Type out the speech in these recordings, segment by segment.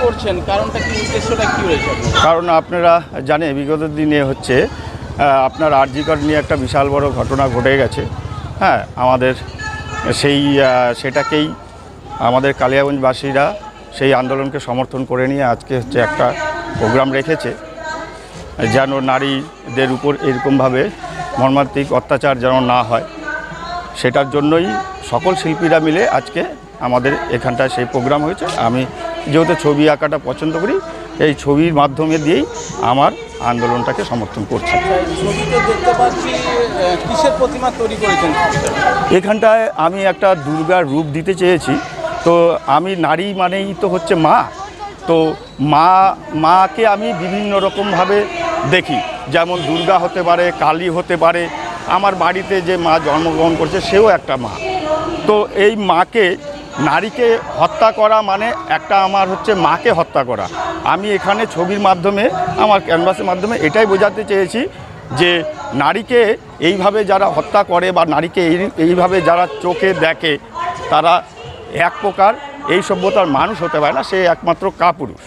করছেন, কারণটা কি, উদ্দেশ্যটা কি কারণ আপনারা জানেন, বিগত দিনে হচ্ছে আপনার আরজিকর নিয়ে একটা বিশাল বড় ঘটনা ঘটে গেছে। হ্যাঁ আমাদের সেই সেটাকেই আমাদের কালিয়াগঞ্জবাসীরা সেই আন্দোলনকে সমর্থন করে নিয়ে আজকে হচ্ছে একটা প্রোগ্রাম রেখেছে, যেন নারীদের উপর এরকমভাবে মর্মান্তিক অত্যাচার যেন না হয়। সেটার জন্যই সকল শিল্পীরা মিলে আজকে আমাদের এখানটায় সেই প্রোগ্রাম হয়েছে। আমি যেহেতু ছবি আঁকাটা পছন্দ করি এই ছবির মাধ্যমে দিয়েই আমার আন্দোলনটাকে সমর্থন করছি। আচ্ছা, এই ছবিতে দেখতে পাচ্ছি আহ, কিসের প্রতিমা তৈরি করেছেন? এখানটায় আমি একটা দুর্গার রূপ দিতে চেয়েছি। তো আমি নারী মানেই তো হচ্ছে মা। তো মা মাকে আমি বিভিন্ন রকমভাবে দেখি। যেমন দুর্গা হতে পারে কালী হতে পারে। আমার বাড়িতে যে মা জন্মগ্রহণ করছে সেও একটা মা। তো এই মাকে নারীকে হত্যা করা মানে একটা আমার হচ্ছে মাকে হত্যা করা। আমি এখানে ছবির মাধ্যমে আমার ক্যানভাসের মাধ্যমে এটাই বোঝাতে চেয়েছি যে নারীকে এইভাবে যারা হত্যা করে বা নারীকে এই এইভাবে যারা চোখে দেখে তারা এক প্রকার এই সভ্যতার মানুষ হতে পারে না সে একমাত্র কাপুরুষ।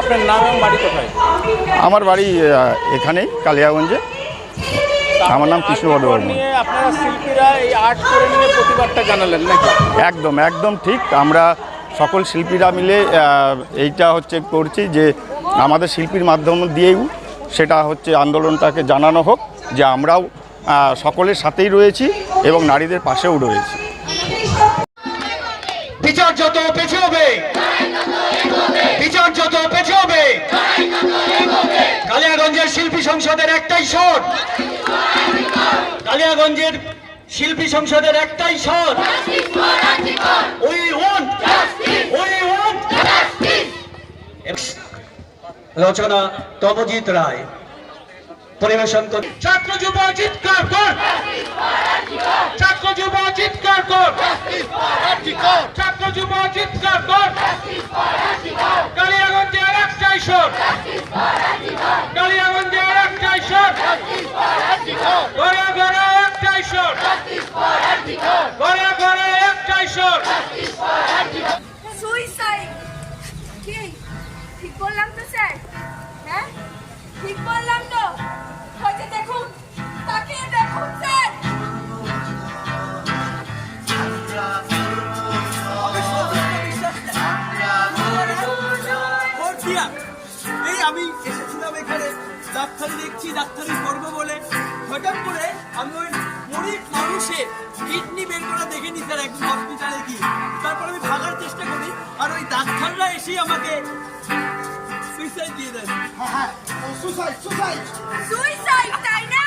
আপনার নাম বাড়ি কোথায়? আমার বাড়ি এখানেই কালিয়াগঞ্জে। আমার নাম কৃষ্ণবর্ধ আর্ট বর্মন। আপনারা শিল্পীরা এই আর্ট করে নিয়ে প্রতিবাদটা জানালেন নাকি? একদম একদম ঠিক। আমরা সকল শিল্পীরা মিলে এইটা হচ্ছে করছি যে আমাদের শিল্পীর মাধ্যম দিয়েও সেটা হচ্ছে আন্দোলনটাকে জানানো হোক যে আমরাও সকলের সাথেই রয়েছি এবং নারীদের পাশেও রয়েছি। বিচার যত পেছে হবে বিচার যত পেছে হবে সংসদের একটাই স্বর কালিয়াগঞ্জের শিল্পী সংসদের একটাই স্বর উই ওয়ান্ট রচনা তমজিৎ রায়। পরিবেশন কর ছাত্র যুব চিৎকার কর। ছাত্র যুব চিৎকার কর। ছাত্র যুব চিৎকার কর। কালিয়াগঞ্জের একটাই স্বর ঘরে ঘরে একটাই স্বর ঘরে ঘরে একটাই স্বর সুইসাইড কি? ঠিক বললাম তো, স্যার? হ্যাঁ? ঠিক বললাম তো। হয়তো দেখুন। ডাক্তারি দেখছি ডাক্তারি করব বলে। হঠাৎ করে আমি ওই গরিব মানুষের কিডনি বের করা দেখে নি স্যার একদম হসপিটালে গিয়ে। তারপর আমি ভাগার চেষ্টা করি আর ওই ডাক্তাররা এসেই আমাকে সুইসাইড দিয়ে দেন সুইসাইড তাই না?